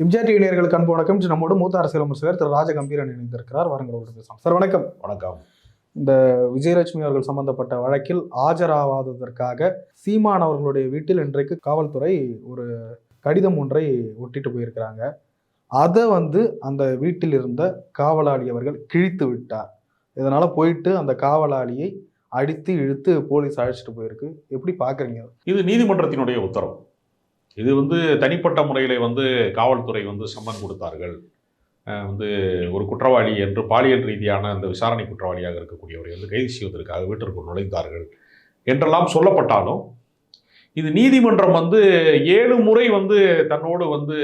இம்ஜிஆர் TV நேயர்களுக்கு அன்பு வணக்கம். நம்மோடு மூத்த அரசியல் அமைச்சர் திரு ராஜகம்பீரன் இணைந்திருக்கிறார். வாருங்களோடு பேசலாம். சார் வணக்கம். வணக்கம். இந்த விஜயலட்சுமி அவர்கள் சம்பந்தப்பட்ட வழக்கில் ஆஜராவாததற்காக சீமான் அவர்களுடைய வீட்டில் இன்றைக்கு காவல்துறை ஒரு கடிதம் ஒன்றை ஒட்டிட்டு போயிருக்கிறாங்க. அதை வந்து அந்த வீட்டில் இருந்த காவலாளி அவர்கள் கிழித்து விட்டார். இதனால போயிட்டு அந்த காவலாளியை அடித்து இழுத்து போலீஸ் அழைச்சிட்டு போயிருக்கு. எப்படி பாக்குறீங்க? இது நீதிமன்றத்தினுடைய உத்தரவு. இது வந்து தனிப்பட்ட முறையில் வந்து காவல்துறை வந்து சம்மன் கொடுத்தார்கள். வந்து ஒரு குற்றவாளி என்று பாலியல் ரீதியான அந்த விசாரணை குற்றவாளியாக இருக்கக்கூடியவரை வந்து கைது செய்வதற்காக வீட்டிற்குள் நுழைந்தார்கள் என்றெல்லாம் சொல்லப்பட்டாலும் இது நீதிமன்றம் வந்து ஏழு முறை வந்து தன்னோடு வந்து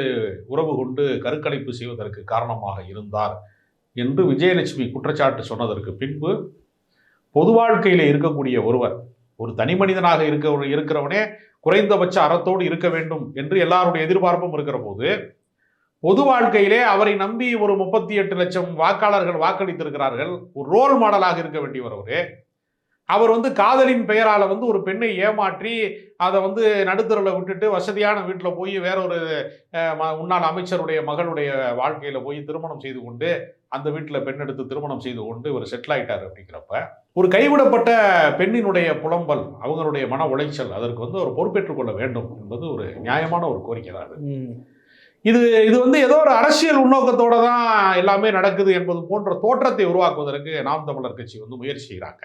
உறவு கொண்டு கருக்கலைப்பு செய்வதற்கு காரணமாக இருந்தார் என்று விஜயலட்சுமி குற்றச்சாட்டு சொன்னதற்கு பின்பு பொது வாழ்க்கையில் இருக்கக்கூடிய ஒருவர் ஒரு தனி மனிதனாக இருக்க இருக்கிறவனே குறைந்தபட்ச அறத்தோடு இருக்க வேண்டும் என்று எல்லாருடைய எதிர்பார்ப்பும் இருக்கிற போது பொது வாழ்க்கையிலே அவரை நம்பி ஒரு முப்பத்தி எட்டு லட்சம் வாக்காளர்கள் வாக்களித்திருக்கிறார்கள் ஒரு ரோல் மாடலாக இருக்க வேண்டியவர் அவரு அவர் வந்து காதலின் பெயரால் வந்து ஒரு பெண்ணை ஏமாற்றி அதை வந்து நடுத்தரில் விட்டுட்டு வசதியான வீட்டில் போய் வேற ஒரு ம- முன்னாள் அமைச்சருடைய மகளுடைய வாழ்க்கையில் போய் திருமணம் செய்து கொண்டு அந்த வீட்டில் பெண் எடுத்து திருமணம் செய்து கொண்டு இவர் செட்டில் ஆயிட்டார் அப்படிங்கிறப்ப ஒரு கைவிடப்பட்ட பெண்ணினுடைய புலம்பல் அவங்களுடைய மன உளைச்சல் அதற்கு வந்து அவர் பொறுப்பேற்றுக் கொள்ள வேண்டும் என்பது ஒரு நியாயமான ஒரு கோரிக்கை தான் இது இது வந்து ஏதோ ஒரு அரசியல் உள்நோக்கத்தோட தான் எல்லாமே நடக்குது என்பது போன்ற தோற்றத்தை உருவாக்குவதற்கு நாம் தமிழர் கட்சி வந்து முயற்சி செய்கிறாங்க.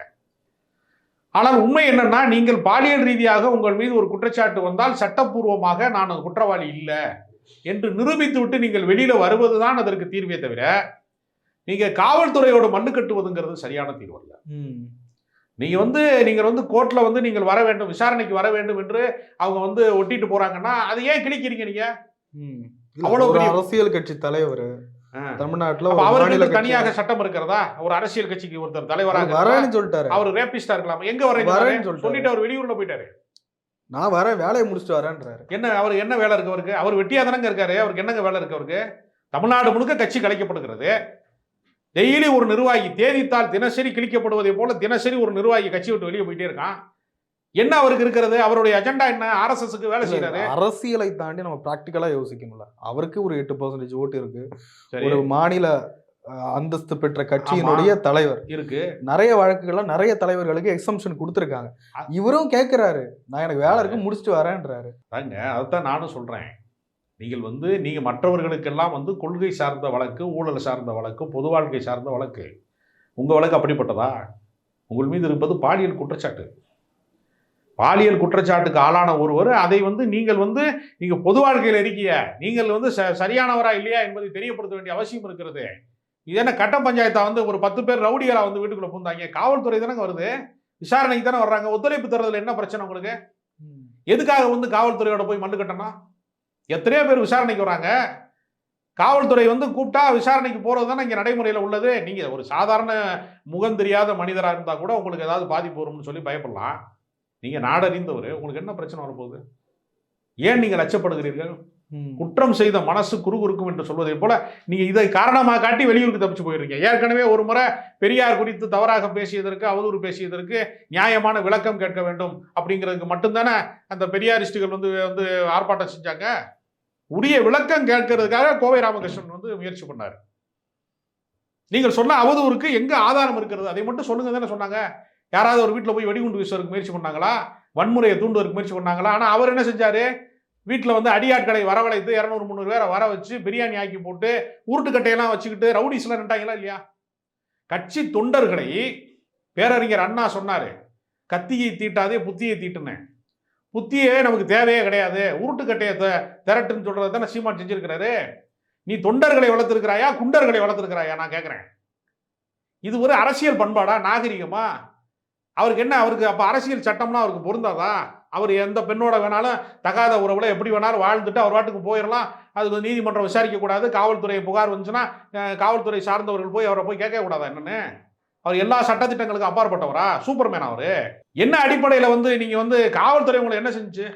ஆனால் உண்மை என்னன்னா நீங்கள் பாலியல் ரீதியாக உங்கள் மீது ஒரு குற்றச்சாட்டு வந்தால் சட்டப்பூர்வமாக நான் ஒரு குற்றவாளி இல்லை என்று நிரூபித்து விட்டு நீங்கள் வெளியில வருவதுதான் அதற்கு தீர்வே தவிர நீங்க காவல்துறையோட மண்ணு கட்டுவதுங்கிறது சரியான தீர்வு அல்ல நீங்க வந்து நீங்கள் வந்து கோர்ட்ல வந்து நீங்கள் வர வேண்டும் விசாரணைக்கு வர வேண்டும் என்று அவங்க வந்து ஒட்டிட்டு போறாங்கன்னா அதை ஏன் கிழிக்கிறீங்க நீங்க? அவ்வளவு பெரிய- அரசியல் கட்சி தலைவர். தமிழ்நாட்டுல அவருக்கு தனியாக சட்டம் இருக்கிறதா? ஒரு அரசியல் கட்சிக்கு ஒருத்தர் தலைவராக. வரேன்னு சொல்லிட்டாரு. அவர் ரேபிஸ்டா இருக்கலாம்? எங்க சொல்லிட்டாரு. சொல்லிட்டு அவர் வெளியூர்ல போயிட்டாரு. நான் வரேன் வேலையை முடிச்சுட்டு வரேன்றாரு. என்ன அவர் என்ன வேலை இருக்கு அவருக்கு? அவர் வெட்டியா தானங்க இருக்காரு? அவருக்கு என்னங்க வேலை இருக்கு அவருக்கு? தமிழ்நாடு முழுக்க கட்சி கலைக்கப்படுகிறது. டெய்லி ஒரு நிர்வாகி தேதித்தாள் தினசரி கிழிக்கப்படுவதை போல தினசரி ஒரு நிர்வாகி கட்சி விட்டு வெளியே போயிட்டே இருக்கான். என்ன அவருக்கு இருக்கிறது? அவருடைய அஜெண்டா என்ன? ஆர்எஸ்எஸ்க்கு வேலை செய்யறாரு அரசியலை தாண்டி நம்ம பிராக்டிக்கலா யோசிக்கணும்ல. அவருக்கு ஒரு எட்டு பர்சன்டேஜ் ஓட்டு இருக்கு. ஒரு மாநில அந்தஸ்து பெற்ற கட்சியினுடைய தலைவர். இருக்கு. நிறைய வழக்குகள்ல நிறைய தலைவர்களுக்கு எக்ஸம்ஷன் கொடுத்துருக்காங்க. இவரும் கேட்கிறாரு நான் எனக்கு வேலை இருக்கு முடிச்சுட்டு வரேன்றாரு. தாங்க அதைத்தான் நானும் சொல்றேன். நீங்கள் வந்து நீங்க மற்றவர்களுக்கெல்லாம் வந்து கொள்கை சார்ந்த வழக்கு ஊழல் சார்ந்த வழக்கு பொது வாழ்க்கை சார்ந்த வழக்கு உங்க வழக்கு அப்படிப்பட்டதா? உங்கள் மீது இருப்பது பாலியல் குற்றச்சாட்டு. பாலியல் குற்றச்சாட்டுக்கு ஆளான ஒருவர் அதை வந்து நீங்கள் வந்து நீங்க பொது வாழ்க்கையில் இருக்கீங்க. நீங்கள் வந்து ச- சரியானவரா இல்லையா என்பதை தெரியப்படுத்த வேண்டிய அவசியம் இருக்கிறது. இது என்ன கட்ட பஞ்சாயத்தா வந்து ஒரு பத்து பேர் ரவுடிகளா வந்து வீட்டுக்குள்ள பூந்தாங்க காவல்துறை தானே வருது? விசாரணைக்கு தானே வர்றாங்க? ஒத்துழைப்பு தர்றதுல என்ன பிரச்சனை உங்களுக்கு? எதுக்காக வந்து காவல்துறையோட போய் மண்ணு கட்டணும்? எத்தனையோ பேர் விசாரணைக்கு வராங்க. காவல்துறை வந்து கூப்பிட்டா விசாரணைக்கு போறது தானே இங்கே நடைமுறையில் உள்ளது. நீங்க ஒரு சாதாரண முகம் தெரியாத மனிதராக இருந்தா கூட உங்களுக்கு ஏதாவது பாதிப்பு வரும்னு சொல்லி பயப்படலாம். நீங்க நாடறிந்தவர் உங்களுக்கு என்ன பிரச்சனை வரப்போகுது? ஏன் நீங்கள் அச்சப்படுகிறீர்கள் ம். குற்றம் செய்த மனசு குறுகுறுக்கும் என்று சொல்வதை போல நீங்க இதை காரணமாக காட்டி வெளியூருக்கு தப்பிச்சு போயிருக்கீங்க. ஏற்கனவே ஒரு முறை பெரியார் குறித்து தவறாக பேசியதற்கு அவதூறு பேசியதற்கு நியாயமான விளக்கம் கேட்க வேண்டும் அப்படிங்கிறதுக்கு மட்டும்தானே அந்த பெரியாரிஸ்டுகள் வந்து வந்து ஆர்ப்பாட்டம் செஞ்சாங்க? உரிய விளக்கம் கேட்கறதுக்காக கோவை ராமகிருஷ்ணன் வந்து முயற்சி பண்ணார். நீங்கள் சொன்ன அவதூறுக்கு எங்க ஆதாரம் இருக்கிறது? அதை மட்டும் சொல்லுங்க தானே சொன்னாங்க. யாராவது ஒரு வீட்டில் போய் வெடிகுண்டு வீசுவதற்கு முயற்சி பண்ணாங்களா? வன்முறையை தூண்டுவதற்கு முயற்சி பண்ணாங்களா? ஆனால் அவர் என்ன செஞ்சார்? வீட்டில் வந்து அடியாட்களை வரவழைத்து இரநூறு முந்நூறு பேரை வர வச்சு பிரியாணி ஆக்கி போட்டு உருட்டுக்கட்டையெல்லாம் வச்சுக்கிட்டு ரவுடிஸ்லாம் நின்ட்டாங்களா இல்லையா? கட்சி தொண்டர்களை பேரறிஞர் அண்ணா சொன்னார். கத்தியை தீட்டாதே புத்தியை தீட்டுனேன். புத்தியே நமக்கு தேவையே கிடையாது. உருட்டுக்கட்டையை த- திரட்டுன்னு சொல்கிறது தானே சீமான் செஞ்சுருக்கிறாரு. நீ தொண்டர்களை வளர்த்துருக்கிறாயா குண்டர்களை வளர்த்துருக்கிறாயா? நான் கேட்குறேன் இது ஒரு அரசியல் பண்பாடா? நாகரிகமா? அவருக்கு என்ன அவருக்கு அப்போ அரசியல் சட்டம்னா அவருக்கு பொருந்தாதா? அவர் எந்த பெண்ணோட வேணாலும் தகாத உறவுல எப்படி வேணாலும் வாழ்ந்துட்டு அவர் வாட்டுக்கு போயிடலாம் அதுக்கு நீதிமன்றம் விசாரிக்கக்கூடாது. காவல்துறை புகார் வந்துச்சுன்னா காவல்துறை சார்ந்தவர்கள் போய் அவரை போய் கேட்கக்கூடாதா என்னென்னு? அவர் எல்லா சட்டத்திட்டங்களுக்கும் அப்பாற்பட்டவரா? சூப்பர்மேன் அவரு? என்ன அடிப்படையில் வந்து நீங்க வந்து காவல்துறை உங்களை என்ன செஞ்சுச்சு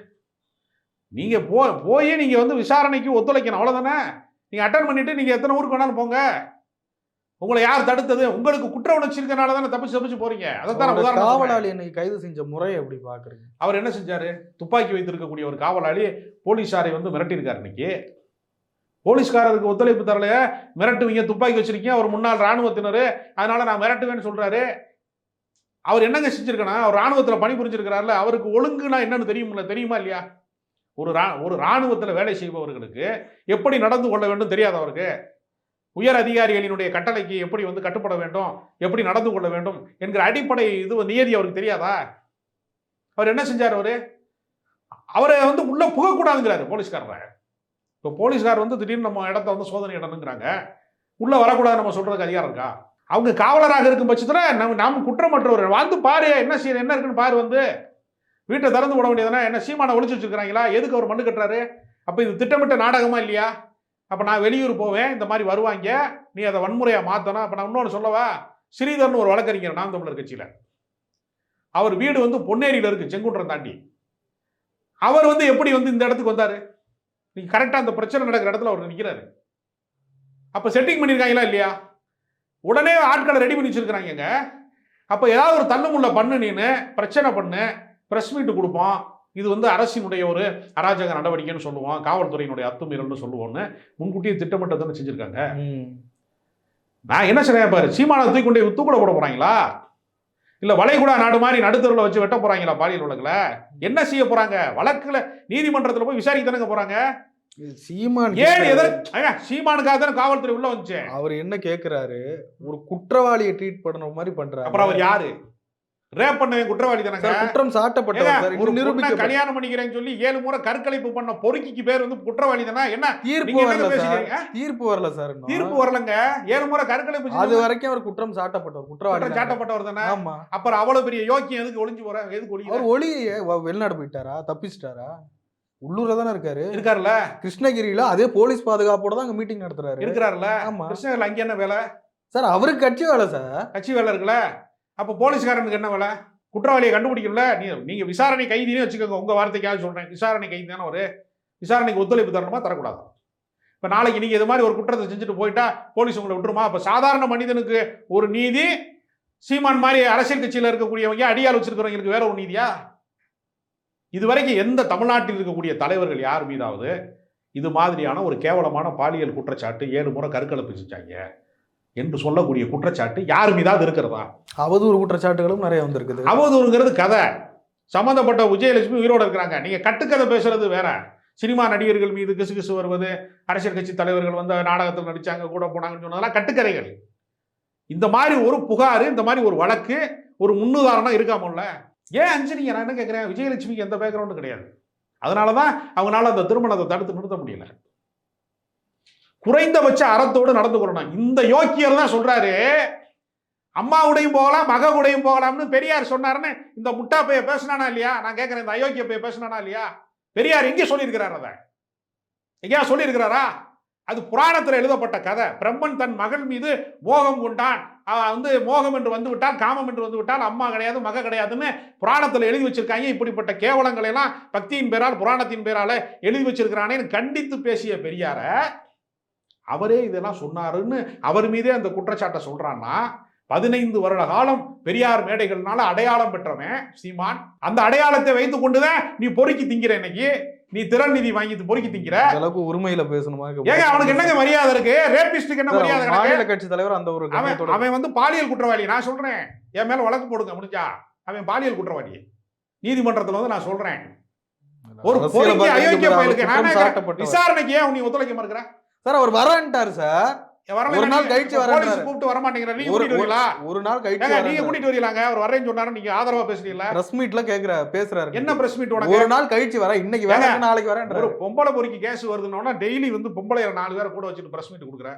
நீங்க போ போய் நீங்க வந்து விசாரணைக்கு ஒத்துழைக்கணும். அவ்வளவுதானே? நீங்க அட்டன் பண்ணிட்டு நீங்க எத்தனை ஊருக்கு வேணாலும் போங்க. உங்களை யார் தடுத்தது? உங்களுக்கு குற்ற உணர்ச்சி இருக்கனால தானே தப்பிச்சு தப்பிச்சு போறீங்க. அதைத்தான் உதாரணம். காவலாளி என்னை கைது செஞ்ச முறையை எப்படி பாக்குறீங்க அவர் என்ன செஞ்சாரு? துப்பாக்கி வைத்திருக்கக்கூடிய ஒரு காவலாளி போலீசாரை வந்து மிரட்டியிருக்காரு இன்னைக்கு. போலீஸ்காரருக்கு ஒத்துழைப்பு தரலையே? மிரட்டுவீங்க துப்பாக்கி வச்சிருக்கீங்க அவர் முன்னாள் ராணுவத்தினர் அதனால நான் மிரட்டுவேன்னு சொல்றாரு. அவர் என்னங்க செஞ்சிருக்கனா அவர் ராணுவத்தில் பணிபுரிஞ்சிருக்கிறார்ல அவருக்கு ஒழுங்குனா என்னன்னு தெரியுமில்ல தெரியுமா இல்லையா? ஒரு ரா ஒரு ராணுவத்தில் வேலை செய்பவர்களுக்கு எப்படி நடந்து கொள்ள வேண்டும் தெரியாது அவருக்கு. உயர் அதிகாரிகளினுடைய கட்டளைக்கு எப்படி வந்து கட்டுப்பட வேண்டும்? எப்படி நடந்து கொள்ள வேண்டும்? என்கிற அடிப்படை இது நியதி அவருக்கு தெரியாதா? அவர் என்ன செஞ்சார் அவரு? அவரை வந்து உள்ள புகக்கூடாதுங்கிறாரு போலீஸ்காரரை. இப்போ போலீஸ்கார் வந்து திடீர்னு நம்ம இடத்த வந்து சோதனை இடம்ங்கிறாங்க உள்ளே வரக்கூடாது நம்ம சொல்கிறதுக்கு அதிகாரம் இருக்கா? அவங்க காவலராக இருக்கும் பட்சத்தில் நம்ம நாம் குற்றமற்றவர் வந்து பாரு என்ன செய்ய என்ன இருக்குன்னு பாரு வந்து. வீட்டை திறந்து விட வேண்டியதுனா என்ன சீமானை ஒழிச்சு வச்சுருக்கிறாங்களா? எதுக்கு அவர் மண்ணு கட்டுறாரு? அப்போ இது திட்டமிட்ட நாடகமா இல்லையா? அப்போ நான் வெளியூர் போவேன் இந்த மாதிரி வருவாங்க. நீ அதை வன்முறையாக மாற்றணும் அப்போ நான் இன்னொன்று சொல்லவா? ஸ்ரீதர்னு ஒரு வழக்கறிஞர் நாம் தமிழர் கட்சியில். அவர் வீடு வந்து பொன்னேரியில் இருக்கு செங்குன்றம் தாண்டி. அவர் வந்து எப்படி வந்து இந்த இடத்துக்கு வந்தார்? நீங்க கரெக்டாக அந்த பிரச்சனை நடக்கிற இடத்துல அவர் நிற்கிறாரு அப்போ செட்டிங் பண்ணியிருக்காங்களா இல்லையா? உடனே ஆட்களை ரெடி பண்ணி வச்சிருக்கிறாங்க அப்போ ஏதாவது ஒரு தள்ளுமுள்ள பண்ணு நீனு பிரச்சனை பண்ணு ப்ரெஸ் மீட் கொடுப்போம். இது வந்து அரசினுடைய ஒரு அராஜக நடவடிக்கைன்னு சொல்லுவோம். காவல்துறையினுடைய அத்துமீறல்னு சொல்லுவோம்னு முன்கூட்டியே திட்டமிட்டு தானே செஞ்சிருக்காங்க. நான் என்ன செய்றேன் பாரு? சீமானை தூக்கி கொண்டு போய் தூக்குல போட போறாங்களா? இல்ல வளைகுடா நாடு மாதிரி நடுத்தருவில் வச்சு வெட்ட போறாங்களா பாலியல் வழக்குல என்ன செய்ய போறாங்க? வழக்குல நீதிமன்றத்துல போய் விசாரிக்க தானங்க போறாங்க? இது சீமான் ஏன் சீமானுக்காக தானே காவல்துறை உள்ள வந்துச்சு? அவர் என்ன கேக்குறாரு? ஒரு குற்றவாளியை ட்ரீட் பண்ண மாதிரி பண்றாரு. அப்புறம் அவர் யாரு? ரேப் பண்ணவன் குற்றவாளி தானங்க குற்றம் சாட்டப்பட்டவர் சார் ஒரு நிரூபிக்க கல்யாணம் பண்ணிக்கிறேன்னு சொல்லி ஏழு முறை கற்கலைப்பு பண்ண பொறுக்கிக்கு பேர் வந்து குற்றவாளி தானே என்ன? தீர்ப்பு வரல தீர்ப்பு வரல சார். தீர்ப்பு வரலங்க. ஏழு முறை கற்கலைப்பு அது வரைக்கும் அவர் குற்றம் சாட்டப்பட்டவர் குற்றவாளி. சாட்டப்பட்டவர் தானே? ஆமா. அப்புறம் அவ்வளவு பெரிய யோக்கியம் எதுக்கு ஒளிஞ்சு போற? எதுக்கு ஒளிஞ்சு அவர் ஒளி வெளிநாடு போயிட்டாரா? தப்பிச்சிட்டாரா? உள்ளூர்ல தானே இருக்காரு. இருக்காருல்ல? கிருஷ்ணகிரியில அதே போலீஸ் பாதுகாப்போட தான் அங்க மீட்டிங் நடத்துறாரு. இருக்கிறாருல்ல? ஆமா. கிருஷ்ணகிரியில் அங்க என்ன வேலை? சார் அவருக்கு கட்சி வேலை சார். கட்சி வேலை இருக்குல்ல? அப்போ போலீஸ்காரனுக்கு என்ன வேலை? குற்றவாளியை கண்டுபிடிக்கல நீ நீங்கள் விசாரணை கைதினே வச்சுக்கோங்க. உங்கள் வார்த்தைக்காக சொல்கிறேன் விசாரணை கைதி தானே ஒரு விசாரணைக்கு ஒத்துழைப்பு தரணுமா? தரக்கூடாது. இப்போ நாளைக்கு நீங்கள் இது மாதிரி ஒரு குற்றத்தை செஞ்சுட்டு போயிட்டா போலீஸ் உங்களை விட்டுருமா? அப்போ சாதாரண மனிதனுக்கு ஒரு நீதி சீமான் மாதிரி அரசியல் கட்சியில் இருக்கக்கூடியவங்க அடியால் வச்சிருக்கிறவங்களுக்கு வேற ஒரு நீதியா? இதுவரைக்கும் எந்த தமிழ்நாட்டில் இருக்கக்கூடிய தலைவர்கள் யார் மீதாவது? இது மாதிரியான ஒரு கேவலமான பாலியல் குற்றச்சாட்டு ஏழு முறை கருக்கலப்பு செஞ்சாங்க. என்று சொல்லக்கூடிய குற்றச்சாட்டு யார் மீதாவது இருக்கிறதா? அவதூறு குற்றச்சாட்டுகளும் நிறைய வந்திருக்குது. அவதூறுங்கிறது கதை. சம்மந்தப்பட்ட விஜயலட்சுமி உயிரோட இருக்கிறாங்க. நீங்க கட்டுக்கதை பேசுறது வேற. சினிமா நடிகர்கள் மீது கிசு கிசு வருவது அரசியல் கட்சி தலைவர்கள் வந்து நாடகத்தில் நடிச்சாங்க கூட போனாங்கன்னு சொன்னதெல்லாம் கட்டுக்கதைகள். இந்த மாதிரி ஒரு புகார் இந்த மாதிரி ஒரு வழக்கு ஒரு முன்னுதாரணம் இருக்காமல்ல ஏன் அஞ்சனிங்க நான் என்ன கேட்குறேன் விஜயலட்சுமிக்கு எந்த பேக்ரவுண்டும் கிடையாது. அதனால தான் அவங்களால அந்த திருமணத்தை தடுத்து நிறுத்த முடியல. குறைந்தபட்ச அறத்தோடு நடந்து கொள்ளணும். இந்த யோக்கியர் தான் சொல்றாரு அம்மாவுடையும் போகலாம் மகவுடையும் போகலாம்னு பெரியார் சொன்னாருன்னு இந்த முட்டா பைய பேசினானா இல்லையா? நான் கேட்குறேன் இந்த அயோக்கிய பைய பேசினானா இல்லையா? பெரியார் எங்கே சொல்லியிருக்கிறார் அதை? எங்கேயா சொல்லியிருக்கிறாரா? அது புராணத்தில் எழுதப்பட்ட கதை. பிரம்மன் தன் மகள் மீது மோகம் கொண்டான். அவன் வந்து மோகம் என்று வந்து விட்டால் காமம் என்று வந்து விட்டால் அம்மா கிடையாது மக கிடையாதுன்னு புராணத்தில் எழுதி வச்சிருக்காங்க. இப்படிப்பட்ட கேவலங்களை எல்லாம் பக்தியின் பேரால் புராணத்தின் பேரால எழுதி வச்சிருக்கிறானேன்னு கண்டித்து பேசிய பெரியார அவரே இதெல்லாம் சொன்னாருன்னு அவர் மீதே அந்த குற்றச்சாட்டை சொல்றான்னா பதினைந்து வருட காலம் பெரியார் மேடைகள்னால அடையாளம் பெற்றவன் சீமான். அந்த அடையாளத்தை வைத்து கொண்டுதான் நீ பொறுக்கி திங்கிற இன்னைக்கு. நீ திறன் நிதி வாங்கி பொறுக்கி திங்கிற. அளவுக்கு உரிமையில பேசணுமா? ஏங்க அவனுக்கு என்னங்க மரியாதை இருக்கு? ரேபிஸ்டுக்கு என்ன மரியாதை மாநில கட்சி தலைவர் அந்த ஒரு அவன் வந்து பாலியல் குற்றவாளி. நான் சொல்றேன். என் மேல வழக்கு போடுங்க முடிஞ்சா. அவன் பாலியல் குற்றவாளி. நீதிமன்றத்துல வந்து நான் சொல்றேன். ஒரு பார்க்கறதுக்கு அயோக்கிய. விசாரணைக்கு ஏன் நீ ஒத்துழைக்க மறுக்கிற? சார் அவர் வரேன்ட்டாரு சார். ஒரு நாள் கழிச்சு. போலீஸ் கூப்பிட்டு வர மாட்டேங்கிற நீங்க ஒரு- கூட்டிட்டு ஒரு நாள் கழிச்சு நீங்க. கூட்டிட்டு வரீங்களாங்க? அவர் வரேன்னு சொன்னாரு நீங்க ஆதரவா பேசுறீங்களா? பிரஸ் மீட்ல கேக்குற பேசுறாரு. என்ன பிரஸ் மீட் உனக்கு? ஒரு நாள் கழிச்சு வரேன் இன்னைக்கு வேற நாளைக்கு ஒரு வரேன்றாரு பொம்பளை பொறுக்கி கேஸ் வருதுன்னா டெய்லி வந்து பொம்பளை நாலு பேரை கூட வச்சுட்டு பிரஸ் மீட் கொடுக்குற?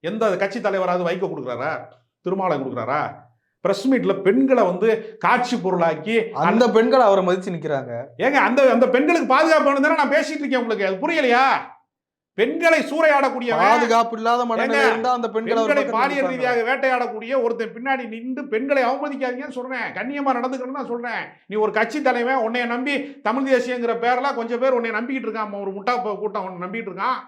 எந்த கட்சி தலைவராவது வைக்க கொடுக்குறாரா? திருமாவளவன் கொடுக்குறாரா? பிரஸ் மீட்ல பெண்களை வந்து காட்சி பொருளாக்கி அந்த பெண்கள் அவரை மதிச்சு நிக்கிறாங்க. ஏங்க அந்த அந்த பெண்களுக்கு பாதுகாப்பு வேணும் தானே நான் பேசிட்டு இருக்கேன் உங்களுக்கு? அது புரியலையா? பெண்களை சூறையாடக்கூடிய பாதுகாப்பு இல்லாத அந்த பெண்கள் பாலியல். ரீதியாக வேட்டையாடக்கூடிய ஒருத்தன் பின்னாடி நின்று பெண்களை அவமதிக்காதீங்கன்னு சொல்றேன். கண்ணியமா நடந்துக்கணும்னு நான் சொல்றேன். நீ ஒரு கட்சி தலைவன் உன்னைய நம்பி தமிழ் தேசியங்கிற பேர்ல கொஞ்சம் பேர் உன்னை நம்பிக்கிட்டு இருக்கான். ஒரு முட்டா கூட்டம் உன்னை நம்பிட்டு இருக்கான்.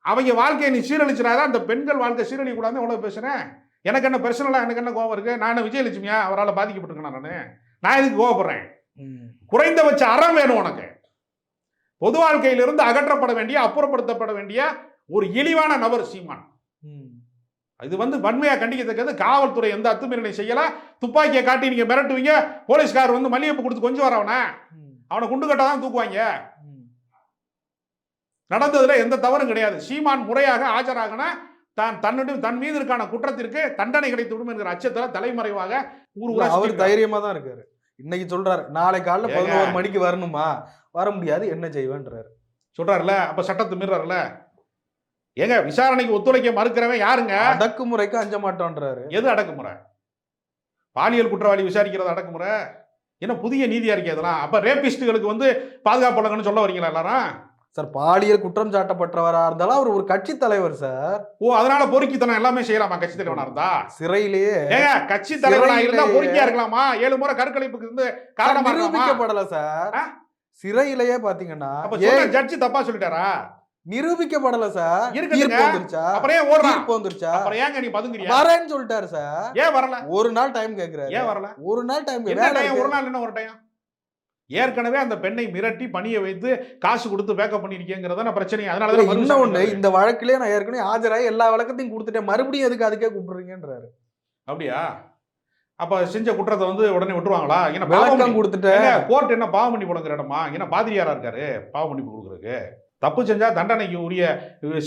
அவங்க வாழ்க்கையை நீ சீரழிச்சிடாத அந்த பெண்கள் வாழ்க்கை சீரழிக்க கூடாதுன்னு எவ்வளவு பேசுறேன்? எனக்கு என்ன பர்சனலா எனக்கு என்ன கோவம் இருக்கு? நான் விஜயலட்சுமியா? அவரால் பாதிக்கப்பட்டிருக்கேன் நான்? நான் எதுக்கு கோவப்படுறேன்? ம். குறைந்தபட்ச அறம் வேணும் உனக்கு. பொது வாழ்க்கையிலிருந்து அகற்றப்பட வேண்டிய அப்புறப்படுத்தப்பட வேண்டிய ஒரு இழிவான நபர் சீமான். இது வந்து வன்மையா கண்டிக்கத்தக்கது. காவல்துறை எந்த அத்துமீறலை செய்யல. துப்பாக்கியை காட்டி நீங்க மிரட்டுவீங்க. போலீஸ்கார் வந்து மல்லிகைப்பூ கொடுத்து கொஞ்சம் வரவன. அவனை. குண்டு கட்டா தான் தூக்குவாங்க. நடந்ததுல எந்த தவறும் கிடையாது. சீமான் முறையாக ஆஜராகன தான் தன்னுடைய தன் மீது இருக்கான குற்றத்திற்கு தண்டனை கிடைத்து விடும் என்கிற அச்சத்துல தலைமறைவாக ஊர் அவர் தைரியமா தான் இருக்காரு. இன்னைக்கு சொல்றாரு நாளை காலைல. பதினோரு மணிக்கு வரணுமா? வர முடியாது என்ன செய்வேன்றாரு. சொல்றாருல அப்ப சட்டத்தை மீறாருல ஏங்க விசாரணைக்கு ஒத்துழைக்க மறுக்கிறவன் யாருங்க? அடக்குமுறைக்கு அஞ்ச மாட்டோன்றாரு எது அடக்குமுறை? பாலியல் குற்றவாளி விசாரிக்கிறது அடக்குமுறை? என்ன புதிய நீதியா இருக்கே இதெல்லாம்? அப்ப ரேபிஸ்டுகளுக்கு வந்து பாதுகாப்பு வழங்கணும்னு சொல்ல வரீங்களா எல்லாரும்? சார் பாலியல் குற்றம் சாட்டப்பட்டவரா இருந்தாலும் அவர் ஒரு கட்சி தலைவர் சார். ஓ அதனால பொறுக்கித்தனம் எல்லாமே செய்யலாமா? கட்சி தலைவனா இருந்தா? சிறையிலேயே. ஏங்க கட்சி தலைவனா இருந்தா பொறுக்கியா இருக்கலாமா? ஏழு முறை கற்கழிப்புக்கு இருந்து காரணமா நிரூபிக்கப்படல சார்? சிறையிலேயே பாத்தீங்கன்னா ஜட்ஜி தப்பா சொல்லிட்டாரா? நிரூபிக்கப்படல சார். தீர்ப்பு வந்துருச்சா? அப்புறம் ஏன் ஓடுறான் தீர்ப்பு வந்துருச்சா? அப்புறம் ஏங்க நீ பதுங்குறியா? வரேன்னு சொல்லிட்டாரு சார். ஏன் வரல? ஒரு நாள் டைம் கேக்குறாரு. ஏன் வரல? ஒரு நாள் டைம் என்ன டைம்? ஒரு நாள் என்ன ஒரு டைம்? ஏற்கனவே அந்த பெண்ணை மிரட்டி பணிய வைத்து காசு கொடுத்து பேக்கப் பண்ணிருக்கேங்கிறத பிரச்சனை அதனால தான் இன்னொன்னு விசாரணை இந்த வழக்கிலே நான் ஏற்கனவே ஆஜராகி எல்லா வழக்கத்தையும் கொடுத்துட்டேன். மறுபடியும் எதுக்கு அதுக்கே கூப்பிடுறீங்கன்றாரு. அப்படியா? அப்ப செஞ்ச குற்றத்தை வந்து உடனே விட்டுருவாங்களா? ஏன்னா பாவம் விளக்கம் கொடுத்துட்டேன். கோர்ட் என்ன பாவ மன்னிப்பு வழங்குற இடமா? ஏன்னா பாதிரியாரா இருக்காரு? பாவ மன்னிப்பு கொடுக்குறதுக்கு. தப்பு செஞ்சா தண்டனைக்கு உரிய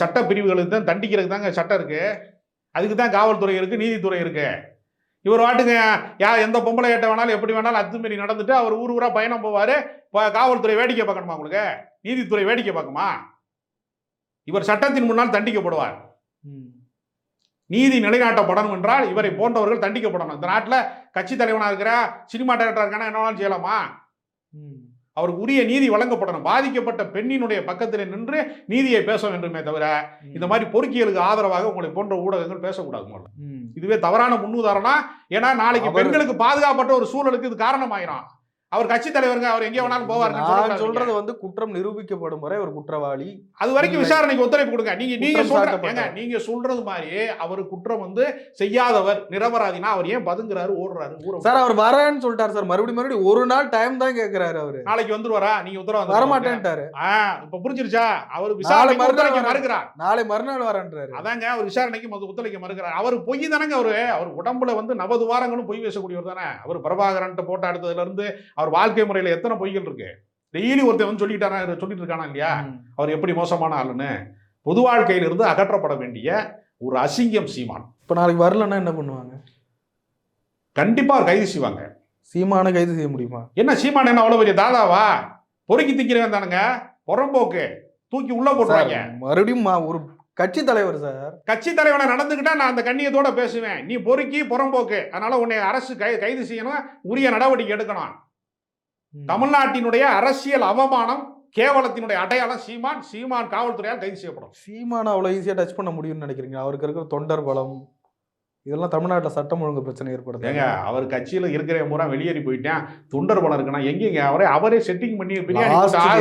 சட்ட பிரிவுகளுக்கு தான் தண்டிக்கிறதுக்கு தாங்க சட்டம் இருக்கு. அதுக்கு தான் காவல்துறை இருக்கு நீதித்துறை இருக்கு. இவர் வாட்டுங்க யா எந்த பொம்பளை ஏட்ட வேணாலும் எப்படி வேணாலும் அத்துமீறி நடந்துட்டு அவர் ஊர் ஊரா பயணம் போவாரு. காவல்துறை வேடிக்கை பார்க்கணுமா உங்களுக்கு? நீதித்துறை வேடிக்கை பார்க்குமா? இவர் சட்டத்தின் முன்னால் தண்டிக்கப்படுவார். ம். நீதி நிலைநாட்டப்படணும் என்றால் இவரை போன்றவர்கள் தண்டிக்கப்படணும். இந்த நாட்டில் கட்சி தலைவனா இருக்கிற சினிமா டைரக்டர் இருக்கானா என்ன வேணாலும் செய்யலாமா? ம். அவருக்கு உரிய நீதி வழங்கப்படணும். பாதிக்கப்பட்ட பெண்ணினுடைய பக்கத்தில் நின்று நீதியை பேச வேண்டுமே தவிர இந்த மாதிரி பொறுக்கியலுக்கு ஆதரவாக உங்களை போன்ற ஊடகங்கள் பேசக்கூடாது. இதுவே தவறான முன்னுதாரணம் ஏன்னா நாளைக்கு பெண்களுக்கு பாதுகாப்பட்ட ஒரு சூழலுக்கு இது காரணமாயிரும். அவர் கட்சி தலைவருங்க அவர் எங்கே வேணாலும் சொல்லக்கூடாது சொல்றது. வந்து குற்றம் நிரூபிக்கப்படும் வரை ஒரு குற்றவாளி. அது வரைக்கும். விசாரணைக்கு ஒத்துழைப்பு கொடுங்க. நீங்க நீங்க குற்றம் சொல்ற சாட்டப்பட்டவர். ஏங்க, நீங்க சொல்றது மாதிரி அவர் குற்றம் வந்து செய்யாதவர் நிரபராதினா அவர் ஏன் பதுங்குறாரு ஓடுறாரு? சார் அவர் வரேன்னு சொல்லிட்டாரு சார். மறுபடியும் மறுபடியும் ஒரு நாள் டைம் தான் கேக்குறாரு அவரு. நாளைக்கு வந்துருவாரா? நீங்க உத்தரவு வரமாட்டேன்ட்டாரு. இப்ப புரிஞ்சிருச்சா? அவர் மறுநாள் ஒத்துழைக்க. மறுக்கிறார். நாளை மறுநாள் வரேன்றாரு. அதாங்க அவர் விசாரணைக்கு ஒத்துழைக்க மறுக்கிறார். அவர் பொய் தானங்க அவரு. அவர் உடம்புல வந்து நவது வாரங்களும் பொய் பேசக்கூடியவர் தானே. அவர் பிரபாகரன்ட்ட போட்டோ எடுத்ததுல இருந்து அவர் வாழ்க்கை முறையில எத்தனை பொய்கள் இருக்கு? டெய்லி ஒருத்தன் வந்து சொல்லிட்டாரா சொல்லிட்டு இருக்கானா இல்லையா. அவர் எப்படி மோசமான ஆளுன்னு பொது வாழ்க்கையிலிருந்து அகற்றப்பட வேண்டிய ஒரு அசிங்கம் சீமான். இப்ப நாளைக்கு வரலன்னா என்ன பண்ணுவாங்க? கண்டிப்பா அவர் கைது செய்வாங்க. சீமான கைது செய்ய முடியுமா? என்ன சீமான் என்ன அவ்வளவு பெரிய தாதாவா பொறுக்கி திக்கிறவன் தானுங்க. புறம்போக்கு தூக்கி உள்ள போட்டுருவாங்க சார், மறுபடியும் மா- ஒரு கட்சி தலைவர் சார். கட்சி தலைவனை நடந்துக்கிட்டா நான் அந்த கண்ணியத்தோட பேசுவேன். நீ பொறுக்கி புறம்போக்கு அதனால உன்னை அரசு கை கைது செய்யணும். உரிய நடவடிக்கை எடுக்கணும். தமிழ்நாட்டினுடைய அரசியல் அவமானம் கேவலத்தினுடைய அடையாளம் சீமான் சீமான் காவல்துறையால் கைது செய்யப்படும். சீமான அவ்வளவு ஈஸியா டச் பண்ண முடியும்னு நினைக்கிறீங்க அவருக்கு இருக்கிற தொண்டர் பலம் இதெல்லாம் தமிழ்நாட்டுல சட்டம் ஒழுங்கு பிரச்சனை ஏற்படுது. ஏங்க அவர் கட்சியில இருக்கிற பூரா வெளியேறி போயிட்டேன். தொண்டர் பலம் இருக்குன்னா எங்கேங்க? அவரே அவரே செட்டிங் பண்ணி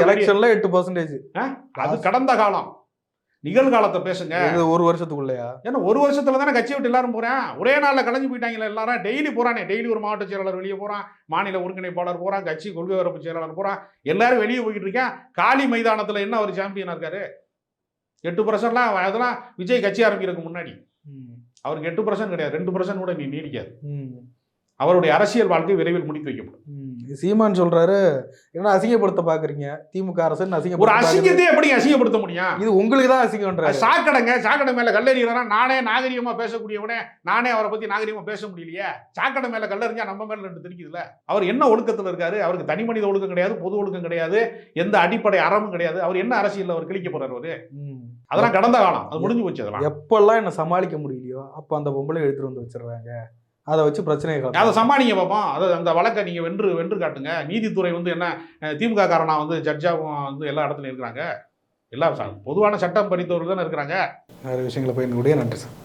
எலெக்ஷன்ல எட்டு பர்சன்டேஜ் அது கடந்த காலம். நிகழ்காலத்தை பேசுங்க. ஒரு வருஷத்துக்குள்ளயா? ஏன்னா ஒரு வருஷத்துல தானே கட்சி விட்டு எல்லாரும் போறேன்? ஒரே நாள்ல கலைஞ்சு போயிட்டாங்களே எல்லாரும். டெய்லி போறானே. டெய்லி ஒரு மாவட்ட செயலாளர் வெளியே போறான். மாநில ஒருங்கிணைப்பாளர் போறான். கட்சி கொள்கை வரப்பு செயலாளர் போறான். எல்லாரும் வெளியே போய்கிட்டு இருக்கேன். காலி மைதானத்துல என்ன அவர் சாம்பியனா இருக்காரு? எட்டு பர்சன்ட்லாம் அதெல்லாம் விஜய் கட்சி ஆரம்பிக்கிறதுக்கு முன்னாடி. அவருக்கு எட்டு பர்சன்ட் கிடையாது. ரெண்டு பர்சன்ட் கூட நீ நீடிக்காது. அவருடைய அரசியல் வாழ்க்கை விரைவில் முடித்து வைக்கப்படும். சீமான் சொல்றாரு என்ன அசிங்கப்படுத்த பாக்குறீங்க? திமுக அரசு ஒரு அசிங்கப்படுத்த பாக்குறீங்க. அசிங்கத்தை எப்படி அசிங்கப்படுத்த முடியும்? இது உங்களுக்கு தான் அது அசிங்கம்ன்றாரு சாக்கடைங்க சாக்கடை மேல கல்லறிகிறா நானே நாகரிகமா பேசக்கூடியவனே நானே அவரை பத்தி நாகரிகமா பேச முடியலையே. சாக்கடை மேல கல்லறிஞ்சா நம்ம மேல ரெண்டு தெரிக்குதுல அவர் என்ன ஒழுக்கத்துல இருக்காரு? அவருக்கு தனி மனித ஒழுக்கம் கிடையாது பொது ஒழுக்கம் கிடையாது எந்த அடிப்படை அறமும் கிடையாது. அவர் என்ன அரசியல்ல அவர் கிழிக்க போறாரு அவரு. அதெல்லாம் கடந்த காலம். அது முடிஞ்சு போச்சு அதெல்லாம். எப்பெல்லாம் என்ன சமாளிக்க முடியலையோ அப்ப அந்த பொம்பளை எடுத்துட்டு வந்து வச்சிடுறாங்க. அதை வச்சு பிரச்சனையை அதை சமாளிங்க பார்ப்போம் அது அந்த வழக்கை நீங்க வென்று வென்று காட்டுங்க. நீதித்துறை வந்து என்ன திமுக காரனா வந்து ஜட்ஜாவும் வந்து எல்லா இடத்துலயும் இருக்கிறாங்க. எல்லா பொதுவான சட்டம் படித்தவர்கள் தானே இருக்கிறாங்க. நிறைய விஷயங்களை பயிர்ந்து கூட நன்றி சார்.